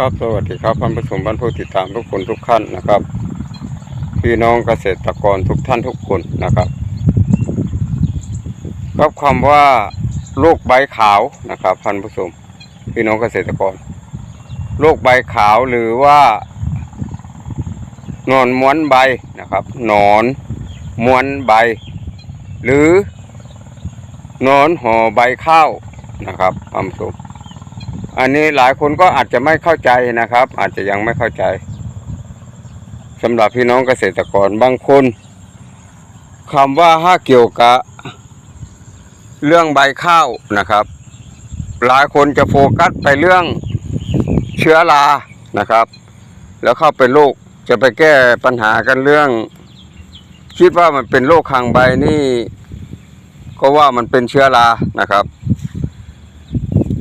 ครับสวัสดีครับท่านผู้ชมท่านผู้ติดตามทุกคนทุกท่านนะครับ พี่น้องเกษตรกรทุกท่านทุกคนนะครับครับคำว่าโรคใบขาวนะครับท่านผู้ชมพี่น้องเกษตรกรโรคใบขาวหรือว่านอนม้วนใบนะครับหนอนม้วนใบ หรือนอนห่อใบข้าวนะครับท่านผู้ชม อันนี้หลายคนก็อาจจะไม่เข้าใจนะครับ อาจจะยังไม่เข้าใจสำหรับพี่น้องเกษตรกรบางคนคำว่าถ้าเกี่ยวกับเรื่องใบข้าวนะครับ หลายคนจะโฟกัสไปเรื่องเชื้อรานะครับ แล้วเข้าเป็นโรคจะไปแก้ปัญหากันเรื่อง คิดว่ามันเป็นโรคคางใบนี่ ก็ว่ามันเป็นเชื้อรานะครับ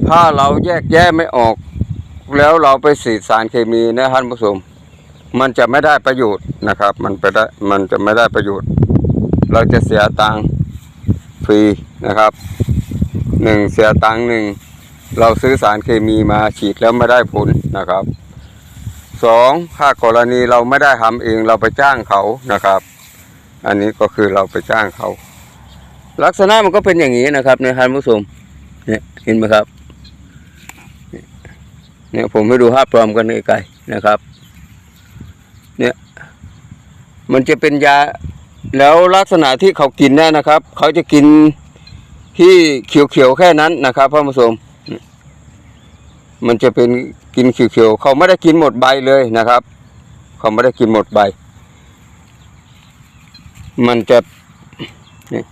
ถ้าเราแยกแยะไม่ออก แล้วเราไปสีดสารเคมีนะท่านผู้ชมมันจะไม่ได้ประโยชน์นะครับ มันไปได้มันจะไม่ได้ประโยชน์ เราจะเสียตังค์ฟรีนะครับหนึ่งเสียตังค์หนึ่งเราซื้อสารเคมีมาฉีดแล้วไม่ได้ผลนะครับสองถ้ากรณีเราไม่ได้ทำเองเราไปจ้างเขานะครับ อันนี้ก็คือเราไปจ้างเขา ลักษณะมันก็เป็นอย่างนี้นะครับเนี่ยท่านผู้ชมเนี่ยเห็นไหมครับ เนี่ยผมให้ดูภาพปลอมกันไกลๆนะครับ เนี่ยมันจะเป็นยาแล้วลักษณะที่เขากินเนี่ยนะครับ เขาจะกินที่เขียวๆแค่นั้นนะครับพ่อผู้ชมมันจะเป็นกินเขียวๆเขาไม่ได้กินหมดใบเลยนะครับ เขาไม่ได้กินหมดใบ มันจะนี่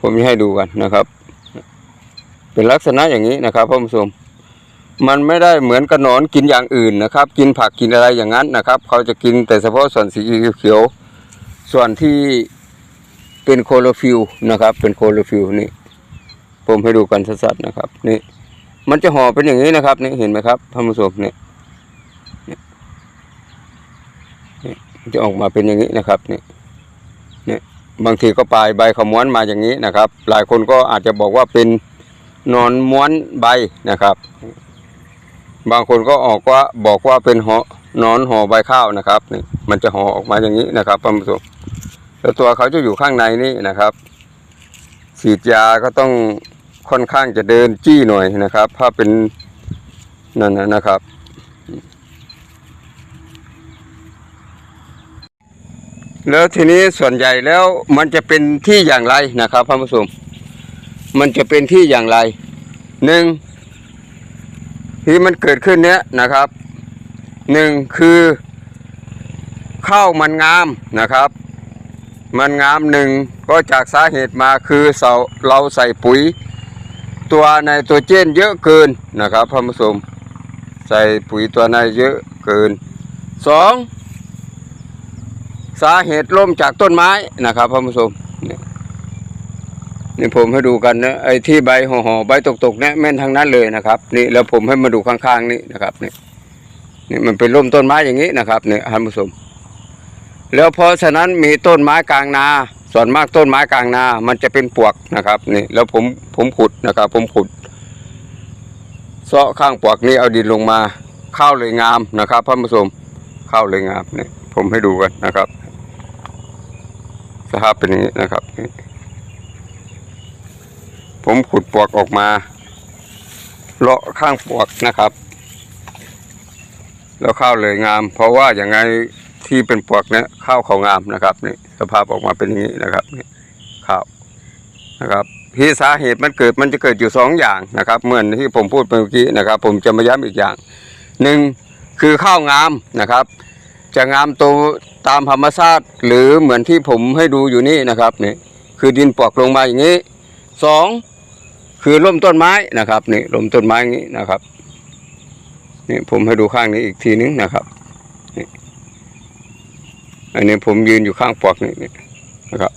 ผมจะให้ดูกันนะครับ เป็นลักษณะอย่างนี้นะครับพ่อผู้ชม มันไม่ได้เหมือนกระหนอนกินอย่างอื่นนะครับ กินผักกินอะไรอย่างนั้นนะครับ เขาจะกินแต่เฉพาะส่วนสีเขียวส่วนที่เป็นโคโลฟิลนะครับ เป็นโคโลฟิลนี่ผมให้ดูกันสัดๆนะครับนี่มันจะห่อเป็นอย่างนี้นะครับนี่เห็นไหมครับท่านผู้ชมนี่นี่นี่จะออกมาเป็นอย่างนี้นะครับนี่นี่บางทีก็ปลายใบขมวนมาอย่างนี้นะครับ หลายคนก็อาจจะบอกว่าเป็นนอนม้วนใบนะครับ บางคนก็ออกว่าบอกว่าเป็นหอนอนห่อใบข้าวนะครับนี่มันจะห่อออกมาอย่างนี้นะครับท่านผู้ชมแล้วตัวเขาจะอยู่ข้างในนี่นะครับฉีดยาก็ต้องค่อนข้างจะเดินจี้หน่อยนะครับ ถ้าเป็นนั่นนะนะครับ แล้วทีนี้ส่วนใหญ่แล้วมันจะเป็นที่อย่างไรนะครับท่านผู้ชมมันจะเป็นที่อย่างไรหนึ่ง ที่มันเกิดขึ้นเนี้ยนะครับหนึ่งคือข้าวมันงามนะครับ มันงามหนึ่งก็จากสาเหตุมาคือเสาเราใส่ปุ๋ย ตัวในตัวเจนเยอะเกินนะครับท่านผู้ชมใส่ปุ๋ยตัวในเยอะเกินสองสาเหตุล่มจากต้นไม้นะครับท่านผู้ชมเนี่ผมให้ดูกันนะไอ้ที่ใบห่อๆใบตกๆเนี่ยแม่นทั้งนั้นเลยนะครับ นี่แล้วผมให้มาดูข้างๆนี่นะครับนี่นี่มันเป็นร่มต้นไม้อย่างนี้นะครับเนี่ยท่านผู้ชมแล้วเพราะฉะนั้นมีต้นไม้กลางนา ส่วนมากต้นไม้กลางนา มันจะเป็นปวกนะครับนี่แล้วผมผมขุดนะครับ ผมขุดเซาะข้างปวกนี้เอาดินลงมาข้าวเลยงามนะครับท่านผู้ชมข้าวเลยงามนี่ผมให้ดูกันนะครับ สภาพเป็นอย่างนี้นะครับนี่ ผมขุดปวกออกมาเลาะข้างปวกนะครับ แล้วข้าวเลยงาม เพราะว่าอย่างไงที่เป็นปวกเนี่ยข้าวเขางามนะครับนี่สภาพออกมาเป็นอย่างนี้นะครับนี่ข้าวนะครับที่สาเหตุมันเกิดมันจะเกิดอยู่สองอย่างนะครับเหมือนที่ผมพูดไปเมื่อกี้นะครับ ผมจะมาย้ำอีกอย่างหนึ่งคือข้าวงามนะครับ จะงามโตตามธรรมชาติหรือเหมือนที่ผมให้ดูอยู่นี่นะครับนี่คือดินปลอกลงมาอย่างนี้สอง คือร่มต้นไม้นะครับนี่ร่มต้นไม่งนี้นะครับนี่ผมให้ดูข้างนี้อีกทีนึงนะครับนี่อันนี้ผมยืนอยู่ข้างปลอกนี่นะครับ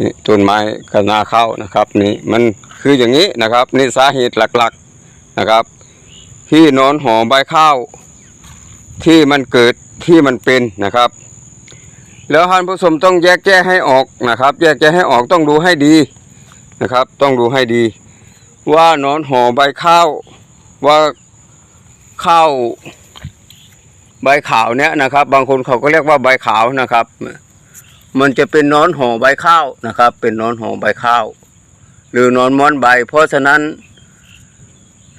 นี่ต้นไม้กับนาข้าวนะครับ นี่มันคืออย่างนี้นะครับ นี่สาเหตุหลักๆนะครับ ที่นอนห่อใบข้าว ที่มันเกิดที่มันเป็นนะครับ แล้วท่านผู้ชมต้องแยกแยะให้ออกนะครับ แยกแยะให้ออกต้องดูให้ดี นะครับ ต้องดูให้ดี ว่านอนห่อใบข้าวว่าข้าวใบขาวเนี่ยนะครับ บางคนเขาก็เรียกว่าใบขาวนะครับ มันจะเป็นนอนห่อใบข้าวนะครับ เป็นนอนห่อใบข้าว หรือนอนม้อนใบ เพราะฉะนั้น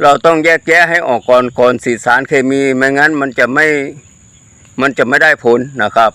เราต้องแยกแยะให้ออกก่อนก่อนสีสารเคมีไม่งั้นมันจะไม่มันจะไม่ได้ผลนะครับ